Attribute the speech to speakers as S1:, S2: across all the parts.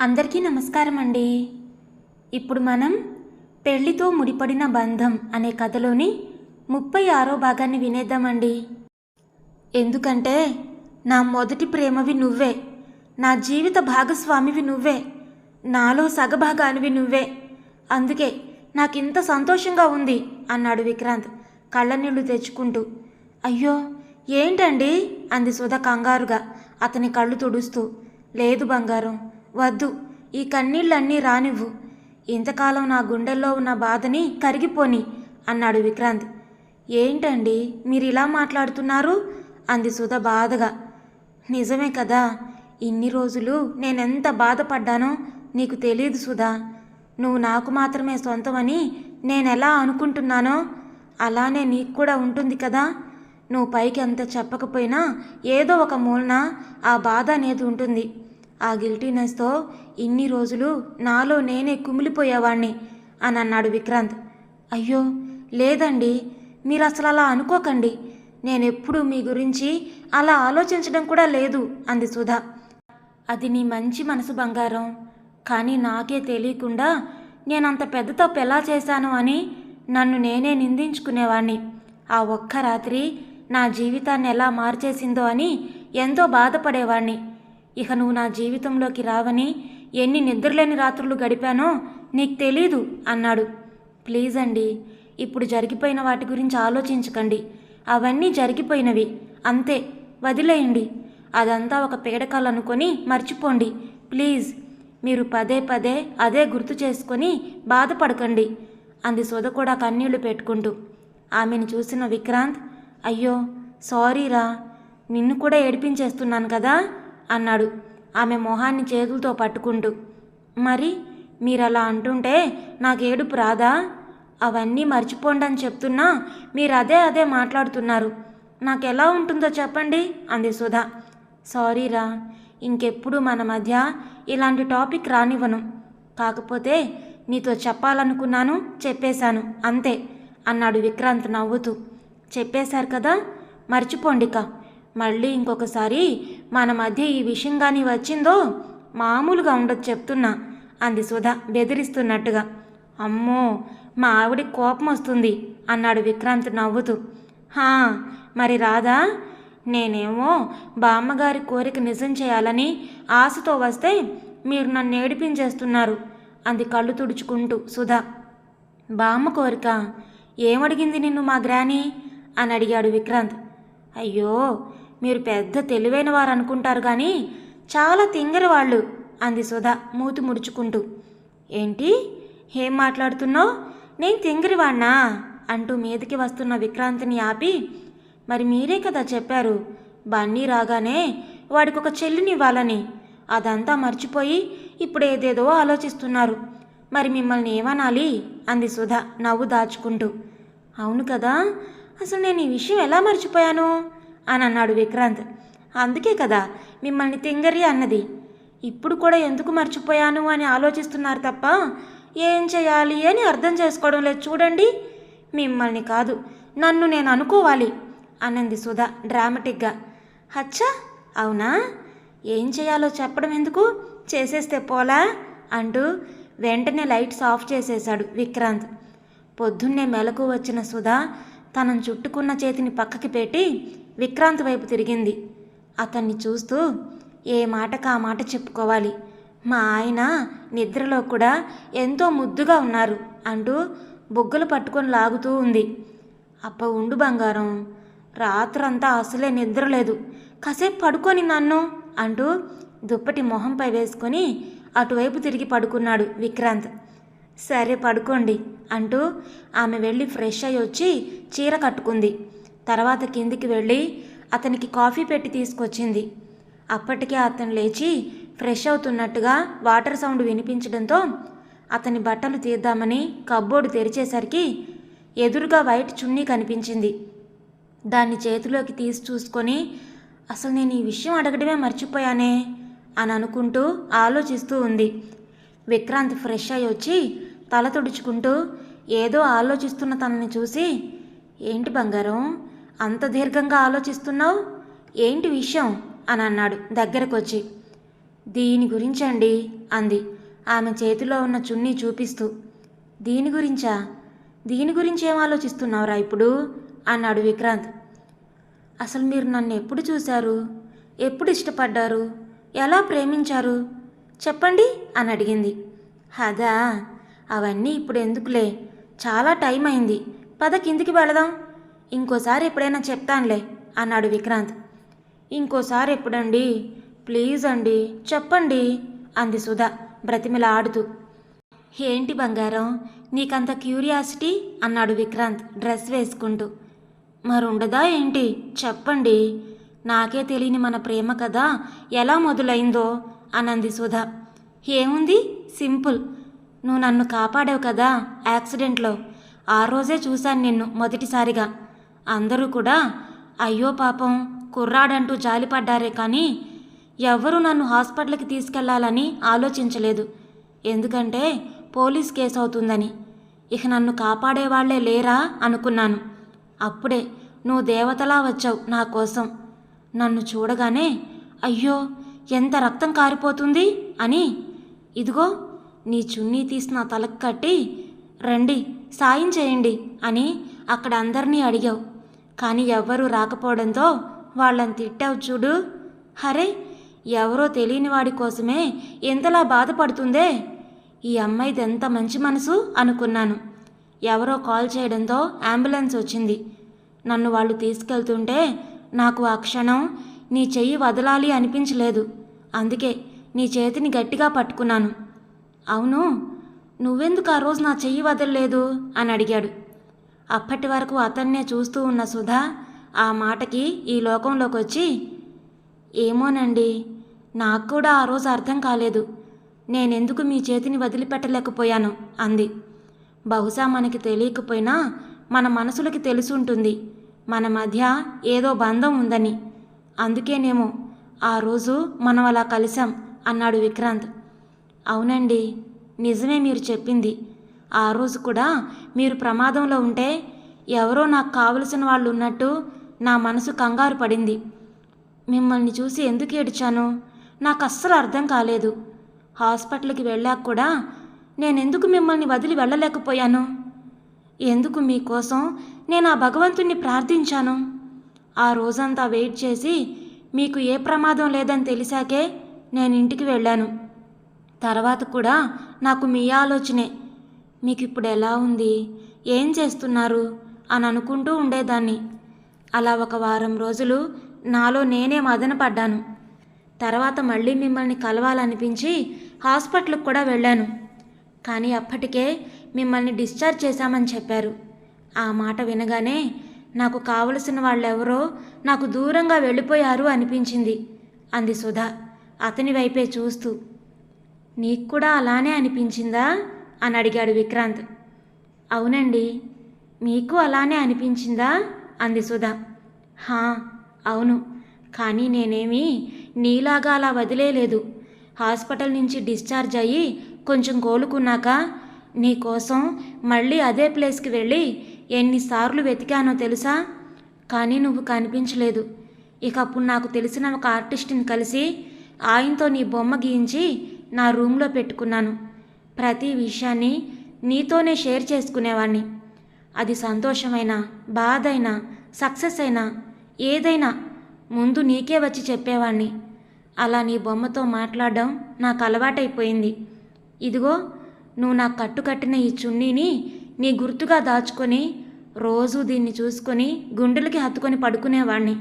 S1: అందరికీ నమస్కారం అండి. ఇప్పుడు మనం పెళ్ళితో ముడిపడిన బంధం అనే కథలోని ముప్పై ఆరో భాగాన్ని వినేద్దామండి. ఎందుకంటే నా మొదటి ప్రేమవి నువ్వే నా జీవిత భాగస్వామివి నువ్వే నాలో సగభాగానివి నువ్వే. అందుకే నాకింత సంతోషంగా ఉంది అన్నాడు విక్రాంత్ కళ్ళనీళ్ళు తెచ్చుకుంటూ. అయ్యో ఏంటండి? అంది సుధ కంగారుగా అతని కళ్ళు తుడుస్తూ. లేదు బంగారం వద్దు ఈ కన్నీళ్ళన్నీ రానివ్వు. ఇంతకాలం నా గుండెల్లో ఉన్న బాధని కరిగిపోని అన్నాడు విక్రాంత్. ఏంటండి మీరు ఇలా మాట్లాడుతున్నారు? అంది సుధ బాధగా. నిజమే కదా ఇన్ని రోజులు నేనెంత బాధపడ్డానో నీకు తెలియదు సుధా. నువ్వు నాకు మాత్రమే సొంతమని నేనెలా అనుకుంటున్నానో అలానే నీకు కూడా ఉంటుంది కదా. నువ్వు పైకి అంత చెప్పకపోయినా ఏదో ఒక మూలన ఆ బాధ అనేది ఉంటుంది. ఆ గిల్టీనెస్తో ఇన్ని రోజులు నాలో నేనే కుమిలిపోయేవాణ్ణి అని అన్నాడు విక్రాంత్. అయ్యో లేదండి మీరు అసలు అలా అనుకోకండి. నేనెప్పుడు మీ గురించి అలా ఆలోచించడం కూడా లేదు అంది సుధా. అది నీ మంచి మనసు బంగారం. కానీ నాకే తెలియకుండా నేనంత పెద్ద తప్పు ఎలా చేశాను అని నన్ను నేనే నిందించుకునేవాణ్ణి. ఆ ఒక్క రాత్రి నా జీవితాన్ని ఎలా మార్చేసిందో అని ఎంతో బాధపడేవాణ్ణి. ఇక నువ్వు నా జీవితంలోకి రావని ఎన్ని నిద్రలేని రాత్రులు గడిపానో నీకు తెలీదు అన్నాడు. ప్లీజ్ అండి ఇప్పుడు జరిగిపోయిన వాటి గురించి ఆలోచించకండి. అవన్నీ జరిగిపోయినవి. అంతే వదిలేయండి. అదంతా ఒక పీడకలు అనుకొని మర్చిపోండి. ప్లీజ్ మీరు పదే పదే అదే గుర్తు చేసుకొని బాధపడకండి అంది సుధ కూడా కన్నీళ్ళు పెట్టుకుంటూ. ఆమెను చూసిన విక్రాంత్ అయ్యో సారీరా నిన్ను కూడా ఏడిపించేస్తున్నాను కదా? అన్నాడు. ఆమె మొహాన్ని చేతులతో పట్టుకుంటూ. మరి మీరలా అంటుంటే నాకు ఏడుపు రాదా? అవన్నీ మర్చిపోండి అని చెప్తున్నా మీరు అదే అదే మాట్లాడుతున్నారు. నాకు ఎలా ఉంటుందో చెప్పండి అంది సుధా. సారీరా ఇంకెప్పుడు మన మధ్య ఇలాంటి టాపిక్ రానివ్వను. కాకపోతే నీతో చెప్పాలనుకున్నాను చెప్పేశాను అంతే అన్నాడు విక్రాంత్ నవ్వుతూ. చెప్పేశారు కదా మర్చిపోండిక. మళ్ళీ ఇంకొకసారి మన మధ్య ఈ విషయం కానీ వచ్చిందో మామూలుగా ఉండదు చెప్తున్నా అంది సుధా బెదిరిస్తున్నట్టుగా. అమ్మో మా ఆవిడ కోపం వస్తుంది అన్నాడు విక్రాంత్ నవ్వుతూ. హా మరి రాదా నేనేమో బామ్మగారి కోరిక నిజం చేయాలని ఆశతో వస్తే మీరు నన్ను ఏడిపించేస్తున్నారు అంది కళ్ళు తుడుచుకుంటూ సుధా. బామ్మ కోరిక? ఏమడిగింది నిన్ను మా గ్రాని? అని అడిగాడు విక్రాంత్. అయ్యో మీరు పెద్ద తెలివైన వారు అనుకుంటారు కానీ చాలా తింగరి వాళ్ళు అంది సుధా మూతి ముడుచుకుంటూ. ఏంటి? ఏం మాట్లాడుతున్నావు? నేను తింగరివాణ్ణా? అంటూ మీదకి వస్తున్న విక్రాంతిని ఆపి మరి మీరే కదా చెప్పారు బన్నీ రాగానే వాడికి ఒక చెల్లినివ్వాలని. అదంతా మర్చిపోయి ఇప్పుడు ఏదేదో ఆలోచిస్తున్నారు. మరి మిమ్మల్ని ఏమనాలి? అంది సుధా నవ్వు దాచుకుంటూ. అవును కదా అసలు నేను ఈ విషయం ఎలా మర్చిపోయాను? అని అన్నాడు విక్రాంత్. అందుకే కదా మిమ్మల్ని తింగరి అన్నది. ఇప్పుడు కూడా ఎందుకు మర్చిపోయాను అని ఆలోచిస్తున్నారు తప్ప ఏం చేయాలి అని అర్థం చేసుకోవడం లేదు చూడండి. మిమ్మల్ని కాదు నన్ను నేను అనుకోవాలి అన్నది సుధా డ్రామాటిక్గా. హచ్చా అవునా? ఏం చేయాలో చెప్పడం ఎందుకు? చేసేస్తే పోలా? అంటూ వెంటనే లైట్స్ ఆఫ్ చేసేశాడు విక్రాంత్. పొద్దున్నే మెలకు వచ్చిన సుధా తనను చుట్టుకున్న చేతిని పక్కకి పెట్టి విక్రాంత్ వైపు తిరిగింది. అతన్ని చూస్తూ ఏ మాటకు ఆ మాట చెప్పుకోవాలి? మా ఆయన నిద్రలో కూడా ఎంతో ముద్దుగా ఉన్నారు అంటూ బొగ్గులు పట్టుకొని లాగుతూ ఉంది. అప్ప ఉండు బంగారం రాత్రంతా అసలే నిద్ర లేదు. కాసేపు పడుకొని నన్ను అంటూ దుప్పటి మొహంపై వేసుకొని అటువైపు తిరిగి పడుకున్నాడు విక్రాంత్. సరే పడుకోండి అంటూ ఆమె వెళ్ళి ఫ్రెష్ అయ్యి వచ్చి చీర కట్టుకుంది. తర్వాత కిందికి వెళ్ళి అతనికి కాఫీ పెట్టి తీసుకొచ్చింది. అప్పటికే అతను లేచి ఫ్రెష్ అవుతున్నట్టుగా వాటర్ సౌండ్ వినిపించడంతో అతని బట్టలు తీద్దామని కబ్బోర్డు తెరిచేసరికి ఎదురుగా వైట్ చున్నీ కనిపించింది. దాన్ని చేతిలోకి తీసి చూసుకొని అసలు నేను ఈ విషయం అడగడమే మర్చిపోయానే? అని అనుకుంటూ ఆలోచిస్తూ ఉంది. విక్రాంత్ ఫ్రెష్ అయ్యి వచ్చి తల తుడుచుకుంటూ ఏదో ఆలోచిస్తున్న తనని చూసి ఏంటి బంగారం? అంత దీర్ఘంగా ఆలోచిస్తున్నావు? ఏంటి విషయం? అని అన్నాడు దగ్గరకొచ్చి. దీని గురించండి అంది. ఆమె చేతిలో ఉన్న చున్నీ చూపిస్తూ. దీని గురించా? దీని గురించి ఏం ఆలోచిస్తున్నావురా ఇప్పుడు? అన్నాడు విక్రాంత్. అసలు మీరు నన్ను ఎప్పుడు చూశారు? ఎప్పుడు ఇష్టపడ్డారు? ఎలా ప్రేమించారు? చెప్పండి అని అడిగింది. అదా అవన్నీ ఇప్పుడు ఎందుకులే? చాలా టైం అయింది. పద కిందికి వెళదాం. ఇంకోసారి ఎప్పుడైనా చెప్తానులే అన్నాడు విక్రాంత్. ఇంకోసారి ఎప్పుడండి? ప్లీజ్ అండి చెప్పండి అంది సుధా బ్రతిమిలా ఆడుతూ. ఏంటి బంగారం నీకంత క్యూరియాసిటీ? అన్నాడు విక్రాంత్ డ్రెస్ వేసుకుంటూ. మరుండదా ఏంటి? చెప్పండి. నాకే తెలియని మన ప్రేమ కదా ఎలా మొదలైందో అనంది సుధా. ఏముంది? సింపుల్. నువ్వు నన్ను కాపాడావు కదా యాక్సిడెంట్లో. ఆ రోజే చూశాను నిన్ను మొదటిసారిగా. అందరూ కూడా అయ్యో పాపం కుర్రాడంటూ జాలిపడ్డారే కానీ ఎవ్వరూ నన్ను హాస్పిటల్కి తీసుకెళ్ళాలని ఆలోచించలేదు. ఎందుకంటే పోలీస్ కేసు అవుతుందని ఇక నన్ను కాపాడేవాళ్ళే లేరా అనుకున్నాను. అప్పుడే నువ్వు దేవతలా వచ్చావు నా కోసం. నన్ను చూడగానే అయ్యో ఎంత రక్తం కారిపోతుంది? అని ఇదిగో నీ చున్నీ తీసి నా తలకు కట్టి రండి సాయం చేయండి అని అక్కడ అందరినీ అడిగావు. కానీ ఎవ్వరూ రాకపోవడంతో వాళ్ళని తిట్టావు చూడు. హరే ఎవరో తెలియని వాడి కోసమే ఎంతలా బాధపడుతుందే? ఈ అమ్మాయిది ఎంత మంచి మనసు అనుకున్నాను. ఎవరో కాల్ చేయడంతో అంబులెన్స్ వచ్చింది. నన్ను వాళ్ళు తీసుకెళ్తుంటే నాకు ఆ క్షణం నీ చెయ్యి వదలాలి అనిపించలేదు. అందుకే నీ చేతిని గట్టిగా పట్టుకున్నాను. అవును నువ్వెందుకు ఆ రోజు నా చెయ్యి వదలలేదు? అని అడిగాడు. అప్పటి వరకు అతన్నే చూస్తూ ఉన్న సుధా ఆ మాటకి ఈ లోకంలోకి వచ్చి ఏమోనండి నాకు కూడా ఆ రోజు అర్థం కాలేదు. నేనెందుకు మీ చేతిని వదిలిపెట్టలేకపోయాను? అంది. బహుశా మనకి తెలియకపోయినా మన మనసులకి తెలుసుంటుంది. మన మధ్య ఏదో బంధం ఉందని. అందుకేనేమో ఆ రోజు మనం అలా కలిసాం అన్నాడు విక్రాంత్. అవునండి నిజమే మీరు చెప్పింది. ఆ రోజు కూడా మీరు ప్రమాదంలో ఉంటే ఎవరో నాకు కావలసిన వాళ్ళు ఉన్నట్టు నా మనసు కంగారు పడింది. మిమ్మల్ని చూసి ఎందుకు ఏడ్చాను? నాకు అస్సలు అర్థం కాలేదు. హాస్పిటల్కి వెళ్ళాక కూడా నేనెందుకు మిమ్మల్ని వదిలి వెళ్ళలేకపోయాను? ఎందుకు మీకోసం నేను ఆ భగవంతుణ్ణి ప్రార్థించాను? ఆ రోజంతా వెయిట్ చేసి మీకు ఏ ప్రమాదం లేదని తెలిసాకే నేను ఇంటికి వెళ్ళాను. తర్వాత కూడా నాకు మీ ఆలోచనే మీకు ఇప్పుడు ఎలా ఉంది? ఏం చేస్తున్నారు? అని అనుకుంటూ ఉండేదాన్ని. అలా ఒక వారం రోజులు నాలో నేనే మదన పడ్డాను. తర్వాత మళ్ళీ మిమ్మల్ని కలవాలనిపించి హాస్పిటల్కి కూడా వెళ్ళాను. కానీ అప్పటికే మిమ్మల్ని డిశ్చార్జ్ చేశామని చెప్పారు. ఆ మాట వినగానే నాకు కావలసిన వాళ్ళెవరో నాకు దూరంగా వెళ్ళిపోయారు అనిపించింది. అంది సుధా అతని వైపే చూస్తూ. నీకు కూడా అలానే అనిపించిందా? అని అడిగాడు విక్రాంత్. అవునండి మీకు అలానే అనిపించిందా? అంది సుధా. హా అవును కానీ నేనేమి నీలాగా అలా వదిలేదు హాస్పిటల్ నుంచి డిశ్చార్జ్ అయ్యి కొంచెం కోలుకున్నాక నీకోసం మళ్ళీ అదే ప్లేస్కి వెళ్ళి ఎన్నిసార్లు వెతికానో తెలుసా? కానీ నువ్వు కనిపించలేదు. ఇక అప్పుడు నాకు తెలిసిన ఒక ఆర్టిస్ట్ని కలిసి ఆయనతో నీ బొమ్మ గీయించి నా రూమ్లో పెట్టుకున్నాను. ప్రతి విషయాన్ని నీతోనే షేర్ చేసుకునేవాణ్ణి. అది సంతోషమైనా బాధ అయినా సక్సెస్ అయినా ఏదైనా ముందు నీకే వచ్చి చెప్పేవాణ్ణి. అలా నీ బొమ్మతో మాట్లాడడం నాకు అలవాటైపోయింది. ఇదిగో నువ్వు నాకు కట్టుకట్టిన ఈ చున్నీని నీ గుర్తుగా దాచుకొని రోజు దీన్ని చూసుకొని గుండెలకి హత్తుకొని పడుకునేవాణ్ణి.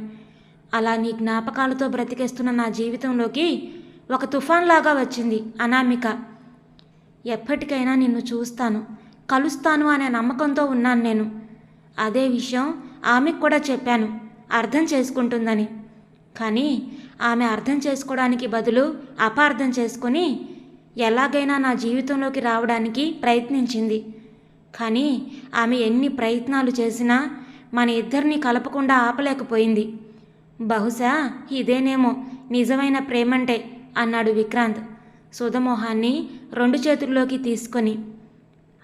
S1: అలా నీ జ్ఞాపకాలతో బ్రతికేస్తున్న నా జీవితంలోకి ఒక తుఫాన్లాగా వచ్చింది అనామిక. ఎప్పటికైనా నిన్ను చూస్తాను. కలుస్తాను అనే నమ్మకంతో ఉన్నాను నేను. అదే విషయం ఆమెకు కూడా చెప్పాను. అర్థం చేసుకుంటుందని. కానీ ఆమె అర్థం చేసుకోవడానికి బదులు అపార్థం చేసుకొని ఎలాగైనా నా జీవితంలోకి రావడానికి ప్రయత్నించింది. కానీ ఆమె ఎన్ని ప్రయత్నాలు చేసినా మన ఇద్దరిని కలపకుండా ఆపలేకపోయింది. బహుశా ఇదేనేమో నిజమైన ప్రేమంటే అన్నాడు విక్రాంత్. సుధమోహాన్ని రెండు చేతుల్లోకి తీసుకొని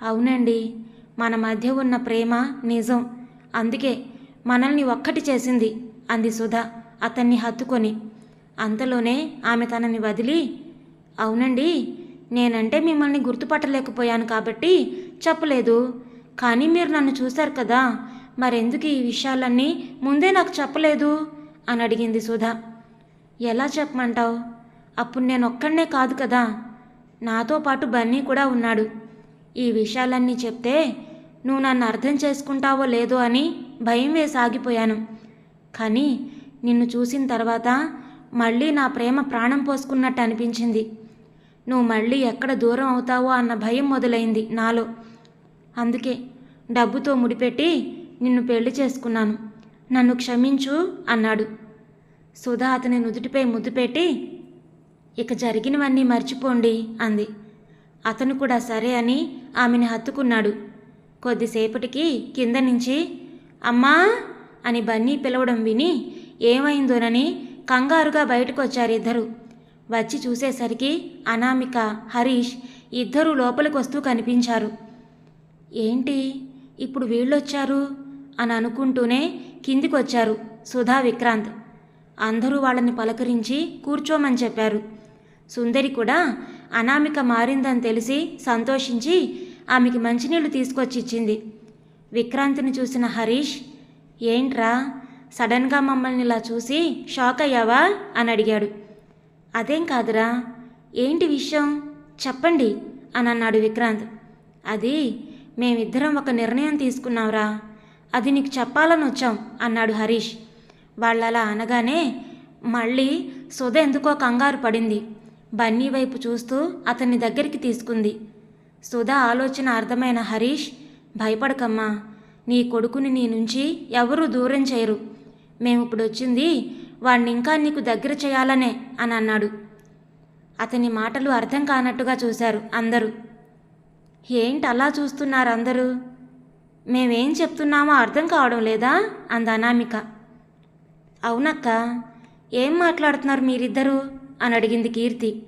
S1: అవునండి మన మధ్య ఉన్న ప్రేమ నిజం అందుకే మనల్ని ఒక్కటి చేసింది అంది సుధ అతన్ని హత్తుకొని. అంతలోనే ఆమె తనని వదిలి అవునండి నేనంటే మిమ్మల్ని గుర్తుపట్టలేకపోయాను కాబట్టి చెప్పలేదు కానీ మీరు నన్ను చూశారు కదా మరెందుకు ఈ విషయాలన్నీ ముందే నాకు చెప్పలేదు అని అడిగింది సుధ. ఎలా చెప్పమంటావు? అప్పుడు నేను ఒక్కడనే కాదు కదా. నాతో పాటు బన్నీ కూడా ఉన్నాడు. ఈ విషయాలన్నీ చెప్తే నువ్వు నన్ను అర్థం చేసుకుంటావో లేదో అని భయం వేసి ఆగిపోయాను. కానీ నిన్ను చూసిన తర్వాత మళ్ళీ నా ప్రేమ ప్రాణం పోసుకున్నట్టు అనిపించింది. నువ్వు మళ్ళీ ఎక్కడ దూరం అవుతావో అన్న భయం మొదలైంది నాలో. అందుకే డబ్బుతో ముడిపెట్టి నిన్ను పెళ్ళి చేసుకున్నాను. నన్ను క్షమించు అన్నాడు. సుధా అతని నుదుటిపై ముద్దు పెట్టి ఇక జరిగినవన్నీ మర్చిపోండి అంది. అతను కూడా సరే అని ఆమెని హత్తుకున్నాడు. కొద్దిసేపటికి కింద నుంచి అమ్మా! అని బన్నీ పిలవడం విని ఏమైందోనని కంగారుగా బయటకొచ్చారు ఇద్దరు. వచ్చి చూసేసరికి అనామిక హరీష్ ఇద్దరూ లోపలికి వస్తూ కనిపించారు. ఏంటి? ఇప్పుడు వీళ్ళొచ్చారు? అని అనుకుంటూనే కిందికొచ్చారు సుధా విక్రాంత్. అందరూ వాళ్ళని పలకరించి కూర్చోమని చెప్పారు. సుందరి కూడా అనామిక మారిందని తెలిసి సంతోషించి ఆమెకి మంచినీళ్ళు తీసుకొచ్చి ఇచ్చింది విక్రాంతిని చూసిన హరీష్ ఏంట్రా సడన్గా మమ్మల్ని ఇలా చూసి షాక్ అయ్యావా? అని అడిగాడు. అదేం కాదురా ఏంటి విషయం? చెప్పండి అని అన్నాడు విక్రాంత్. అది మేమిద్దరం ఒక నిర్ణయం తీసుకున్నాంరా అది నీకు చెప్పాలని వచ్చాం అన్నాడు హరీష్. వాళ్ళలా అనగానే మళ్ళీ సుధ ఎందుకో కంగారు పడింది. బన్నీ వైపు చూస్తూ అతన్ని దగ్గరికి తీసుకుంది. సుధా ఆలోచన అర్థమైన హరీష్ భయపడకమ్మా నీ కొడుకుని నీ నుంచి ఎవరూ దూరం చేయరు. మేమిప్పుడు వచ్చింది వాణ్ణి ఇంకా నీకు దగ్గర చేయాలనే అని అన్నాడు. అతని మాటలు అర్థం కానట్టుగా చూశారు అందరూ. ఏంటి అలా చూస్తున్నారు అందరూ? మేమేం చెప్తున్నామో అర్థం కావడం లేదా? అంద అనామిక. అవునక్క ఏం మాట్లాడుతున్నారు మీరిద్దరూ? అని అడిగింది కీర్తి.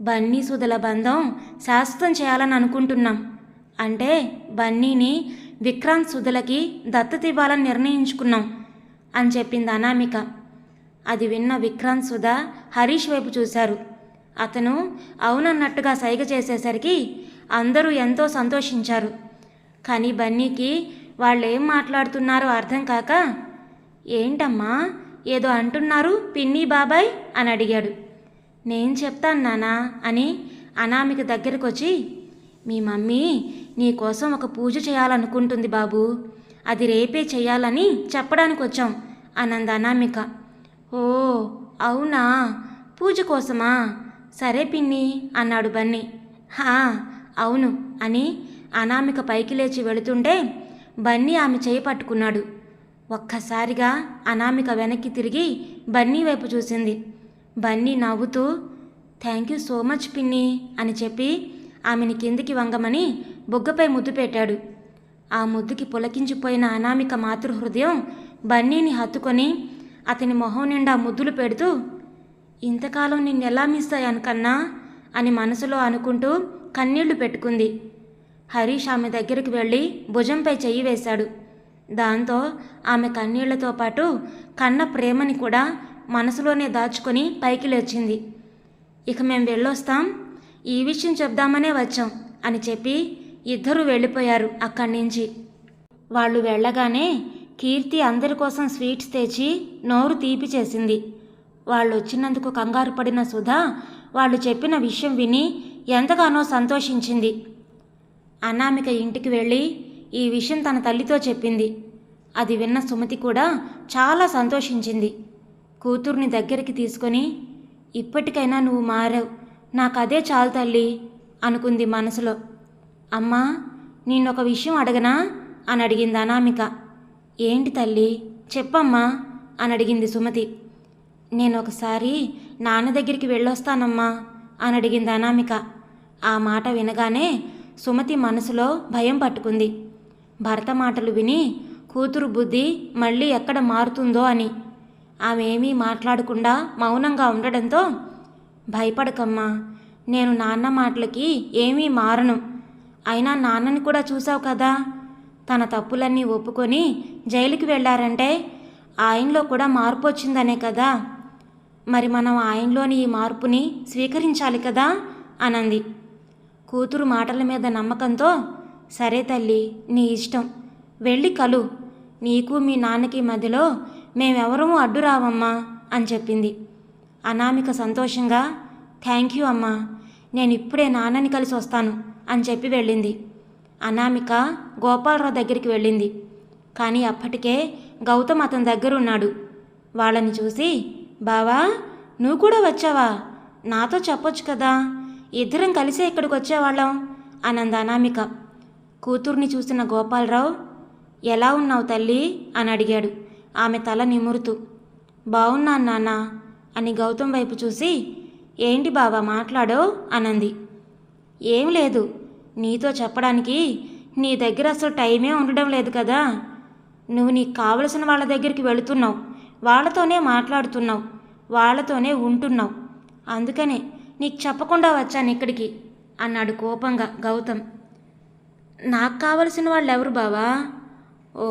S1: బన్నీ సుధల బంధం శాశ్వతం చేయాలని అనుకుంటున్నాం. అంటే బన్నీని విక్రాంత్ సుధలకి దత్తత ఇవ్వాలని నిర్ణయించుకున్నాం అని చెప్పింది అనామిక. అది విన్న విక్రాంత్ సుధ హరీష్ వైపు చూశారు. అతను అవునన్నట్టుగా సైగ చేసేసరికి అందరూ ఎంతో సంతోషించారు. కానీ బన్నీకి వాళ్ళు ఏం మాట్లాడుతున్నారో అర్థం కాక ఏంటమ్మా ఏదో అంటున్నారు పిన్ని బాబాయ్? అని అడిగాడు. నేను చెప్తాను నానా అని అనామిక దగ్గరకు వచ్చి మీ మమ్మీ నీకోసం ఒక పూజ చేయాలనుకుంటుంది బాబు. అది రేపే చేయాలని చెప్పడానికి వచ్చాం అనంద అనామిక. ఓ అవునా? పూజ కోసమా? సరే పిన్ని అన్నాడు బన్నీ. హా అవును అని అనామిక పైకి లేచి వెళుతుంటే బన్నీ ఆమె చేయి పట్టుకున్నాడు. ఒక్కసారిగా అనామిక వెనక్కి తిరిగి బన్నీ వైపు చూసింది. బన్నీ నవ్వుతూ థ్యాంక్ యూ సో మచ్ పిన్ని అని చెప్పి ఆమెని కిందికి వంగమని బొగ్గపై ముద్దు పెట్టాడు. ఆ ముద్దుకి పులకించిపోయిన అనామిక మాతృహృదయం బన్నీని హత్తుకొని అతని మొహం నిండా ముద్దులు పెడుతూ ఇంతకాలం నిన్నెలా మిస్ అయ్యాను కన్నా అని మనసులో అనుకుంటూ కన్నీళ్ళు పెట్టుకుంది. హరీష్ ఆమె దగ్గరికి వెళ్ళి భుజంపై చెయ్యి వేశాడు. దాంతో ఆమె కన్నీళ్ళతో పాటు కన్న ప్రేమని కూడా మనసులోనే దాచుకొని పైకి లేచింది. ఇక మేము వెళ్ళొస్తాం. ఈ విషయం చెప్దామనే వచ్చాం అని చెప్పి ఇద్దరు వెళ్ళిపోయారు అక్కడి నుంచి. వాళ్ళు వెళ్ళగానే కీర్తి అందరి కోసం స్వీట్స్ తెచ్చి నోరు తీపి చేసింది. వాళ్ళు వచ్చినందుకు కంగారు పడిన సుధా వాళ్ళు చెప్పిన విషయం విని ఎంతగానో సంతోషించింది. అనామిక ఇంటికి వెళ్ళి ఈ విషయం తన తల్లితో చెప్పింది. అది విన్న సుమతి కూడా చాలా సంతోషించింది. కూతుర్ని దగ్గరికి తీసుకొని ఇప్పటికైనా నువ్వు మారావు. నాకు అదే చాలు తల్లి అనుకుంది మనసులో. అమ్మా నిన్నొక విషయం అడగనా? అని అడిగింది అనామిక. ఏంటి తల్లి చెప్పమ్మా అని అడిగింది సుమతి. నేను ఒకసారి నాన్న దగ్గరికి వెళ్ళొస్తానమ్మా అని అడిగింది అనామిక. ఆ మాట వినగానే సుమతి మనసులో భయం పట్టుకుంది. భర్త మాటలు విని కూతురు బుద్ధి మళ్ళీ ఎక్కడ మారుతుందో అని. ఆమెమీ మాట్లాడకుండా మౌనంగా ఉండడంతో భయపడకమ్మా నేను నాన్న మాటలకి ఏమీ మారను. అయినా నాన్నని కూడా చూసావు కదా. తన తప్పులన్నీ ఒప్పుకొని జైలుకి వెళ్ళారంటే ఆయనలో కూడా మార్పు వచ్చిందనే కదా. మరి మనం ఆయనలోని ఈ మార్పుని స్వీకరించాలి కదా? అనంది. కూతురు మాటల మీద నమ్మకంతో సరే తల్లి నీ ఇష్టం. వెళ్ళి కలు. నీకు మీ నాన్నకి మధ్యలో మేమెవరము అడ్డు రావమ్మా అని చెప్పింది. అనామిక సంతోషంగా థ్యాంక్ యూ అమ్మా. నేను ఇప్పుడే నాన్నని కలిసి వస్తాను అని చెప్పి వెళ్ళింది. అనామిక గోపాలరావు దగ్గరికి వెళ్ళింది. కానీ అప్పటికే గౌతమ్ అతని దగ్గర ఉన్నాడు వాళ్ళని చూసి బావా నువ్వు కూడా వచ్చావా? నాతో చెప్పొచ్చు కదా. ఇద్దరం కలిసే ఇక్కడికి వచ్చేవాళ్ళం అనంది అనామిక. కూతుర్ని చూసిన గోపాలరావు ఎలా ఉన్నావు తల్లి? అని అడిగాడు. ఆమె తల నిమురుతూ బాగున్నాను నాన్న అని గౌతమ్ వైపు చూసి ఏంటి బావా మాట్లాడో అనంది. ఏం లేదు. నీతో చెప్పడానికి నీ దగ్గర అసలు టైమే ఉండడం లేదు కదా. నువ్వు నీకు కావలసిన వాళ్ళ దగ్గరికి వెళుతున్నావు. వాళ్ళతోనే మాట్లాడుతున్నావు. వాళ్ళతోనే ఉంటున్నావు. అందుకనే నీకు చెప్పకుండా వచ్చాను ఇక్కడికి అన్నాడు కోపంగా గౌతమ్. నాకు కావలసిన వాళ్ళు ఎవరు బావా? ఓ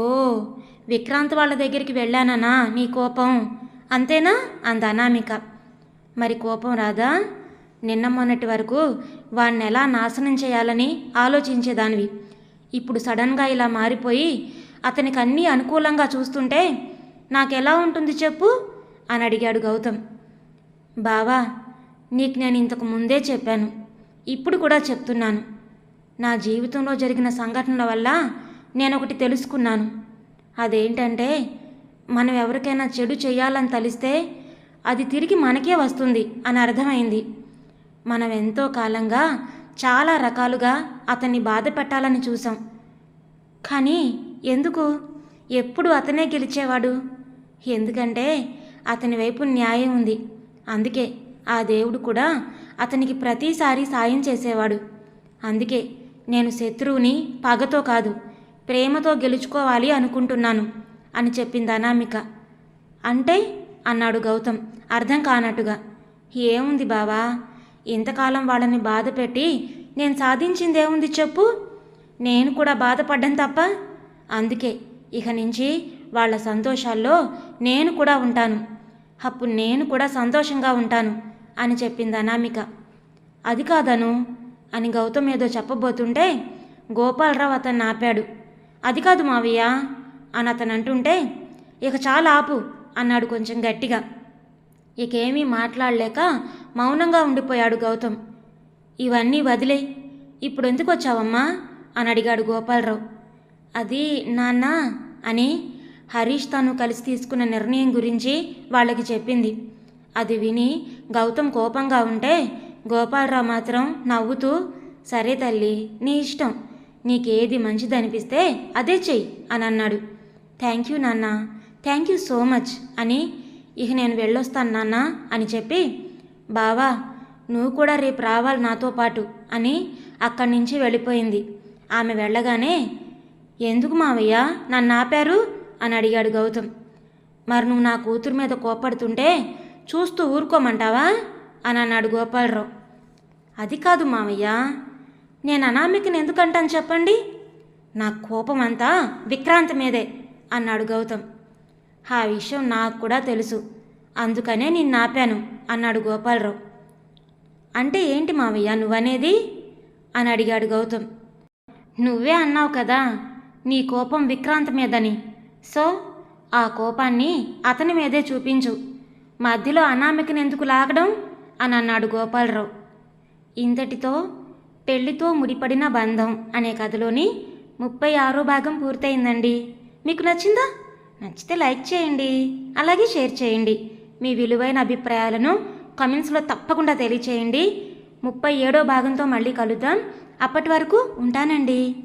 S1: విక్రాంత్ వాళ్ళ దగ్గరికి వెళ్ళాననా నీ కోపం? అంతేనా? అంద అనామిక మరి కోపం రాదా? నిన్న మొన్నటి వరకు వాణ్ణి ఎలా నాశనం చేయాలని ఆలోచించేదానివి. ఇప్పుడు సడన్గా ఇలా మారిపోయి అతనికి అన్నీ అనుకూలంగా చూస్తుంటే నాకెలా ఉంటుంది చెప్పు? అని అడిగాడు గౌతమ్. బావా నీకు నేను ఇంతకు ముందే చెప్పాను. ఇప్పుడు కూడా చెప్తున్నాను. నా జీవితంలో జరిగిన సంఘటనల వల్ల నేను ఒకటి తెలుసుకున్నాను. అదేంటంటే మనం ఎవరికైనా చెడు చేయాలని తలిస్తే అది తిరిగి మనకే వస్తుంది అని అర్థమైంది. మనం ఎంతో కాలంగా చాలా రకాలుగా అతన్ని బాధ పెట్టాలని చూసాం కానీ ఎందుకు? ఎప్పుడు అతనే గెలిచేవాడు? ఎందుకంటే అతని వైపు న్యాయం ఉంది. అందుకే ఆ దేవుడు కూడా అతనికి ప్రతిసారి సాయం చేసేవాడు. అందుకే నేను శత్రువుని పగతో కాదు ప్రేమతో గెలుచుకోవాలి అనుకుంటున్నాను అని చెప్పింది అనామిక. అంటే? అన్నాడు గౌతమ్ అర్థం కానట్టుగా. ఏముంది బావా? ఇంతకాలం వాళ్ళని బాధ పెట్టి నేను సాధించిందేముంది చెప్పు? నేను కూడా బాధపడ్డం తప్ప? అందుకే ఇక నుంచి వాళ్ళ సంతోషాల్లో నేను కూడా ఉంటాను. అప్పుడు నేను కూడా సంతోషంగా ఉంటాను అని చెప్పింది అనామిక. అది కాదను. అని గౌతమ్ ఏదో చెప్పబోతుంటే గోపాలరావు అతన్ని ఆపాడు. అది కాదు మావయ్య అని అతను అంటుంటే ఇక చాలా ఆపు అన్నాడు కొంచెం గట్టిగా. ఇకేమీ మాట్లాడలేక మౌనంగా ఉండిపోయాడు గౌతమ్. ఇవన్నీ వదిలే ఇప్పుడు ఎందుకు వచ్చావమ్మా అని అడిగాడు గోపాలరావు. అది నాన్న అని హరీష్ తాను కలిసి తీసుకున్న నిర్ణయం గురించి వాళ్ళకి చెప్పింది. అది విని గౌతమ్ కోపంగా ఉంటే గోపాలరావు మాత్రం నవ్వుతూ సరే తల్లి నీ ఇష్టం. నీకేది మంచిది అనిపిస్తే అదే చెయ్యి అని అన్నాడు. థ్యాంక్ యూ నాన్న. థ్యాంక్ యూ సో మచ్ అని ఇక నేను వెళ్ళొస్తాను నాన్న అని చెప్పి బావా నువ్వు కూడా రేపు రావాలి నాతో పాటు అని అక్కడి నుంచి వెళ్ళిపోయింది. ఆమె వెళ్ళగానే ఎందుకు మావయ్య నన్ను ఆపారు? అని అడిగాడు గౌతమ్. మరి నువ్వు నా కూతురు మీద కోపడుతుంటే చూస్తూ ఊరుకోమంటావా? అని అన్నాడు గోపాలరావు. అది కాదు మావయ్య నేను అనామికని ఎందుకంటాను చెప్పండి? నా కోపం అంతా విక్రాంత్ మీదే అన్నాడు గౌతమ్. ఆ విషయం నాకు కూడా తెలుసు అందుకనే నిన్ను ఆపాను అన్నాడు గోపాలరావు. అంటే ఏంటి మావయ్య నువ్వనేది? అని అడిగాడు గౌతమ్. నువ్వే అన్నావు కదా నీ కోపం విక్రాంత్ మీదని. సో ఆ కోపాన్ని అతని మీదే చూపించు. మధ్యలో అనామికని ఎందుకు లాగడం? అని అన్నాడు గోపాలరావు. ఇంతటితో పెళ్ళితో ముడిపడిన బంధం అనే కథలోని ముప్పై ఆరో భాగం పూర్తయిందండి. మీకు నచ్చిందా? నచ్చితే లైక్ చేయండి అలాగే షేర్ చేయండి. మీ విలువైన అభిప్రాయాలను కమెంట్స్లో తప్పకుండా తెలియచేయండి. ముప్పై ఏడో భాగంతో మళ్ళీ కలుద్దాం. అప్పటి వరకు ఉంటానండి.